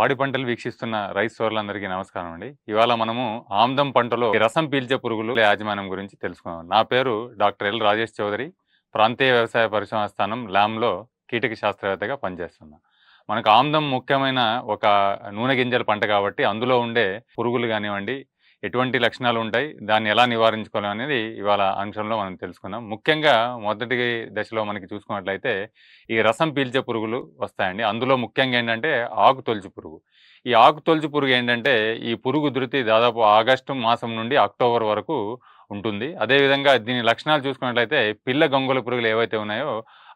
పాడి పంటలు వీక్షిస్తున్న రైస్ సోర్లందరికీ నమస్కారం అండి. ఇవాళ మనము ఆమ్దం పంటలో ఈ రసం పీల్చే పురుగులు యాజమాన్యం గురించి తెలుసుకున్నాం నా పేరు డాక్టర్ ఎల్ రాజేష్ చౌదరి. ప్రాంతీయ వ్యవసాయ పరిశోధన స్థానం ల్యామ్లో కీటక శాస్త్రవేత్తగా పనిచేస్తున్నా. మనకు ఆమ్దం ముఖ్యమైన ఒక నూనె గింజల పంట కాబట్టి అందులో ఉండే పురుగులు కానివ్వండి ఎటువంటి లక్షణాలు ఉంటాయి దాన్ని ఎలా నివారించుకోవాలి అనేది ఇవాళ అంశంలో మనం తెలుసుకుందాం. ముఖ్యంగా మొదటి దశలో మనకి చూసుకున్నట్లయితే ఈ రసం పీల్చే పురుగులు వస్తాయండి. అందులో ముఖ్యంగా ఏంటంటే ఆకు తొలిచి పురుగు. ఈ ఆకు తొలిచి పురుగు ఏంటంటే ఈ పురుగు ధృతి దాదాపు ఆగస్టు మాసం నుండి అక్టోబర్ వరకు ఉంటుంది. అదేవిధంగా దీని లక్షణాలు చూసుకున్నట్లయితే పిల్ల గంగుల పురుగులు ఏవైతే ఉన్నాయో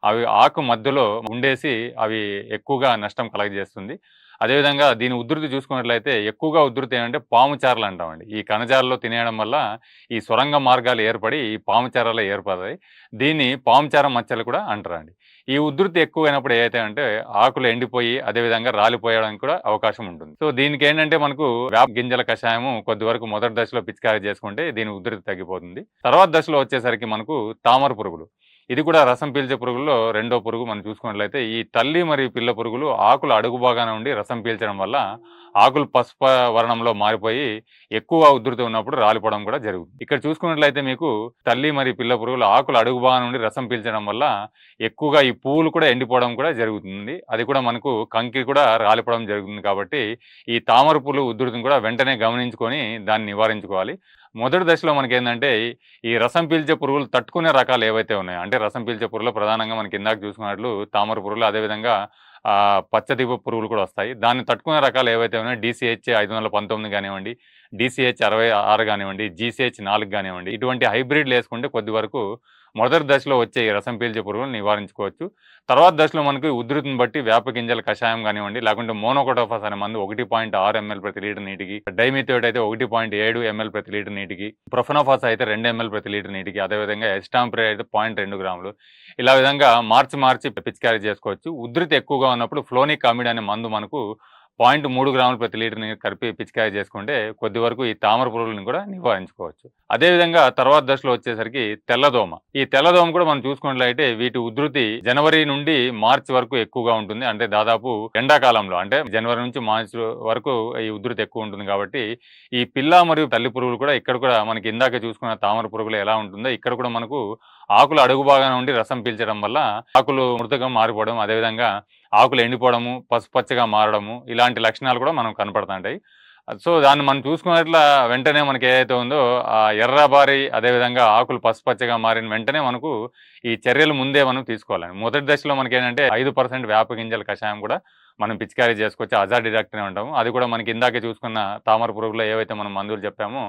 అవి ఆకు మధ్యలో ఉండేసి అవి ఎక్కువగా నష్టం కలగజేస్తుంది. అదేవిధంగా దీని ఉధృతి చూసుకున్నట్లయితే ఎక్కువగా ఉధృతి ఏంటంటే పాముచారలు అంటామండి. ఈ కణజారలో తినేయడం వల్ల ఈ సొరంగ మార్గాలు ఏర్పడి ఈ పాముచారాలు ఏర్పడతాయి. దీన్ని పాముచార మచ్చలు కూడా అంటారండి. ఈ ఉధృతి ఎక్కువైనప్పుడు ఏదైతే అంటే ఆకులు ఎండిపోయి అదేవిధంగా రాలిపోయడానికి కూడా అవకాశం ఉంటుంది. సో దీనికి ఏంటంటే మనకు వేప గింజల కషాయము కొద్ది వరకు మొదటి దశలో పిచికారీ చేసుకుంటే దీని ఉధృతి తగ్గిపోతుంది. తర్వాత దశలో వచ్చేసరికి మనకు తామర పురుగులు. ఇది కూడా రసం పీల్చే పురుగుల్లో రెండో పురుగు మనం చూసుకున్నట్లయితే ఈ తల్లి మరియు పిల్ల పురుగులు ఆకులు అడుగు బాగానే ఉండి రసం పీల్చడం వల్ల ఆకులు పసుపు వర్ణంలో మారిపోయి ఎక్కువ ఉధృతి ఉన్నప్పుడు రాలిపోవడం కూడా జరుగుతుంది. ఇక్కడ చూసుకున్నట్లయితే మీకు తల్లి మరియు పిల్ల పురుగులు ఆకులు అడుగు బాగానే నుండి రసం పీల్చడం వల్ల ఎక్కువగా ఈ పువ్వులు కూడా ఎండిపోవడం కూడా జరుగుతుంది. అది కూడా మనకు కంకి కూడా రాలిపోవడం జరుగుతుంది కాబట్టి ఈ తామర పువ్వులు ఉధృతిని కూడా వెంటనే గమనించుకొని దాన్ని నివారించుకోవాలి. మొదటి దశలో మనకి ఏంటంటే ఈ రసం పీల్చే పురుగులు తట్టుకునే రకాలు ఏవైతే ఉన్నాయో అంటే రసం పీల్చే పురుగులు ప్రధానంగా మనకి ఇందాక చూసుకున్నట్లు తామర పురుగులు అదేవిధంగా పచ్చదీప పురుగులు కూడా వస్తాయి. దాన్ని తట్టుకునే రకాలు ఏవైతే ఉన్నాయో డిసిహెచ్ ఐదు వందల పంతొమ్మిది కానివ్వండి డిసిహెచ్ అరవై ఆరు కానివ్వండి జీసీహెచ్ నాలుగు కానివ్వండి ఇటువంటి హైబ్రిడ్లు వేసుకుంటే కొద్ది వరకు మొదటి దశలో వచ్చే ఈ రసం పీల్చే పురుగులు నివారించుకోవచ్చు. తర్వాత దశలో మనకు ఉధృతిని బట్టి వేప గింజల కషాయం కానివ్వండి లేకుంటే మోనోకోటోఫాస్ అనే మందు ఒకటి పాయింట్ ఆరు ఎంఎల్ ప్రతి లీటర్ నీటికి డైమిథియోడ్ అయితే ఒకటి పాయింట్ ఏడు ఎంఎల్ ప్రతి లీటర్ నీటికి ప్రొఫెనోఫాస్ అయితే రెండు ఎంఎల్ ప్రతి లీటర్ నీటికి అదేవిధంగా ఎస్టాంప్రే అయితే పాయింట్ రెండు గ్రాములు. ఇలా విధంగా మార్చి మార్చి పిచికారీ చేసుకోవచ్చు. ఉధృతి ఎక్కువగా ఉన్నప్పుడు ఫ్లోనిక్ అమిడ్ అనే మందు మనకు పాయింట్ మూడు గ్రాములు ప్రతి లీటర్ని కలిపి పిచికాయ చేసుకుంటే కొద్ది వరకు ఈ తామర పురుగులను కూడా నివారించుకోవచ్చు. అదేవిధంగా తర్వాత దశలో వచ్చేసరికి తెల్లదోమ ఈ తెల్లదోమ కూడా మనం చూసుకున్నట్లయితే వీటి ఉధృతి జనవరి నుండి మార్చి వరకు ఎక్కువగా ఉంటుంది. అంటే దాదాపు ఎండాకాలంలో అంటే జనవరి నుంచి మార్చి వరకు ఈ ఉధృతి ఎక్కువ ఉంటుంది కాబట్టి ఈ పిల్ల మరియు తల్లి పురుగులు కూడా ఇక్కడ కూడా మనకి ఇందాక చూసుకున్న తామర పురుగులు ఎలా ఉంటుందో ఇక్కడ కూడా మనకు ఆకులు అడుగు బాగానే ఉండి రసం పీల్చడం వల్ల ఆకులు మృతకం మారిపోవడం అదేవిధంగా ఆకులు ఎండిపోవడము పసుపచ్చగా మారడము ఇలాంటి లక్షణాలు కూడా మనం కనపడుతుంటాయి. సో దాన్ని మనం చూసుకున్నట్ల వెంటనే మనకి ఏదైతే ఉందో ఆ ఎర్రబారి అదేవిధంగా ఆకులు పసుపచ్చగా మారిన వెంటనే మనకు ఈ చర్యలు ముందే మనం తీసుకోవాలి మొదటి దశలో మనకి ఏంటంటే ఐదు పర్సెంట్ వేప గింజల కషాయం కూడా మనం పిచికారీ చేసుకోవచ్చు అజార్ డిడాక్ట్ అని ఉంటాము. అది కూడా మనకి ఇందాకే చూసుకున్న తామర పురుగులో ఏవైతే మనం మందులు చెప్పామో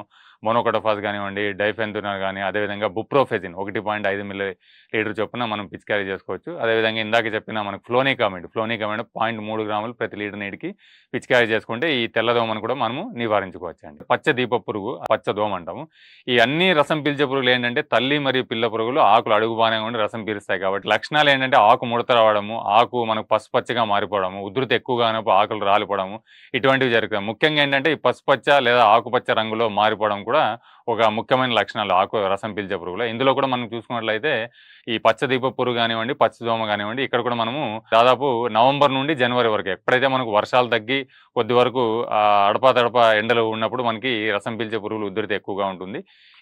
మోనోకటోఫాస్ కానివ్వండి డైఫెన్తునర్ కానీ అదేవిధంగా బుప్రోఫెజిన్ ఒకటి పాయింట్ ఐదు మిల్లీ లీటర్ చొప్పున మనం పిచికారీ చేసుకోవచ్చు. అదేవిధంగా ఇందాక చెప్పిన మనకు ఫ్లోనికామిడ్ ఫ్లోనికామిడ్ పాయింట్ మూడు గ్రాములు ప్రతి లీటర్ నీటికి పిచికారీ చేసుకుంటే ఈ తెల్లదోమను కూడా మనము నివారించుకోవచ్చు అండి పచ్చ దీప పురుగు పచ్చ దోమ అంటాము. ఈ అన్ని రసం పీల్చే పురుగులు ఏంటంటే తల్లి మరియు పిల్ల పురుగులు ఆకులు అడుగు బాగానే ఉండి రసం పీలుస్తాయి కాబట్టి లక్షణాలు ఏంటంటే ఆకు ముడత రావడము ఆకు మనకు పసుపచ్చగా మారిపోవడము ఉధృతి ఎక్కువగా ఉన్నప్పుడు ఆకులు రాలిపోవడము ఇటువంటివి జరుగుతాయి. ముఖ్యంగా ఏంటంటే ఈ పసుపచ్చ లేదా ఆకుపచ్చ రంగులో మారిపోవడం కూడా ఒక ముఖ్యమైన లక్షణాలు. ఆకు రసం పీల్చే పురుగులు ఇందులో కూడా మనం చూసుకున్నట్లయితే ఈ పచ్చ దీప పురుగు కానివ్వండి పచ్చదోమ కానివ్వండి ఇక్కడ కూడా మనము దాదాపు నవంబర్ నుండి జనవరి వరకు. ఎప్పుడైతే మనకు వర్షాలు తగ్గి కొద్ది వరకు అడప తడప ఎండలు ఉన్నప్పుడు మనకి రసం పీల్చే పురుగులు ఉధృతి ఎక్కువగా ఉంటుంది.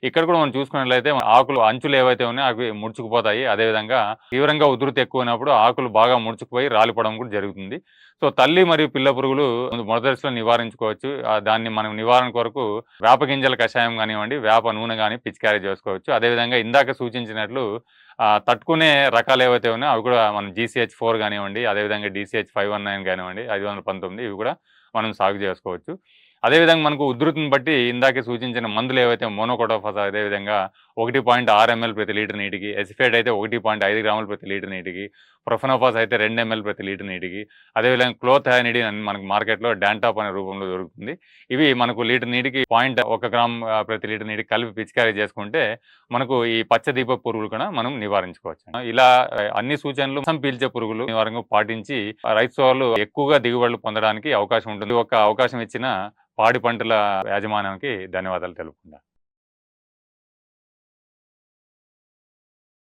ఇక్కడ కూడా మనం చూసుకున్నట్లయితే ఆకులు అంచులు ఏవైతే ఉన్నాయో అవి ముడుచుకుపోతాయి. అదేవిధంగా తీవ్రంగా ఉధృతి ఎక్కువ ఉన్నప్పుడు ఆకులు బాగా ముడుచుకుపోయి రాలిపోవడం కూడా జరుగుతుంది. సో తల్లి మరియు పిల్ల పురుగులు మొదటిలో నివారించుకోవచ్చు. దాన్ని మనం నివారణ కొరకు వేప గింజల కషాయం కానివ్వండి వేప నూనె కానీ పిచికారీ చేసుకోవచ్చు. అదేవిధంగా ఇందాక సూచించినట్లు తట్టుకునే రకాలు ఏవైతే ఉన్నాయో అవి కూడా మనం జీసీహెచ్ ఫోర్ కానివ్వండి అదేవిధంగా డీసీహెచ్ ఫైవ్ వన్ నైన్ కానివ్వండి ఐదు వందల పంతొమ్మిది ఇవి కూడా మనం సాగు చేసుకోవచ్చు. అదేవిధంగా మనకు ఉధృతిని బట్టి ఇందాకే సూచించిన మందులు ఏవైతే మోనోకోటోఫాస్ అదేవిధంగా ఒకటి పాయింట్ ఆరు ఎంఎల్ ప్రతి లీటర్ నీటికి ఎసిఫేట్ అయితే ఒకటి పాయింట్ ఐదు గ్రాములు ప్రతి లీటర్ నీటికి ప్రొఫెనోఫాస్ అయితే రెండు ఎంఎల్ ప్రతి లీటర్ నీటికి అదేవిధంగా క్లోత్ హ్యానిడి మనకు మార్కెట్లో డాంటాప్ అనే రూపంలో దొరుకుతుంది. ఇవి మనకు లీటర్ నీటికి పాయింట్ ఒక గ్రామ్ ప్రతి లీటర్ నీటికి కలిపి పిచికారీ చేసుకుంటే మనకు ఈ పచ్చదీప పురుగులు కూడా మనం నివారించుకోవచ్చు. ఇలా అన్ని సూచనలు పీల్చే పురుగులు నివారణ పాటించి రైతు సోదరులు ఎక్కువగా దిగుబడులు పొందడానికి అవకాశం ఉంటుంది. ఒక అవకాశం ఇచ్చిన పాడి పంటల యాజమాన్యానికి ధన్యవాదాలు తెలుపుకుంటా.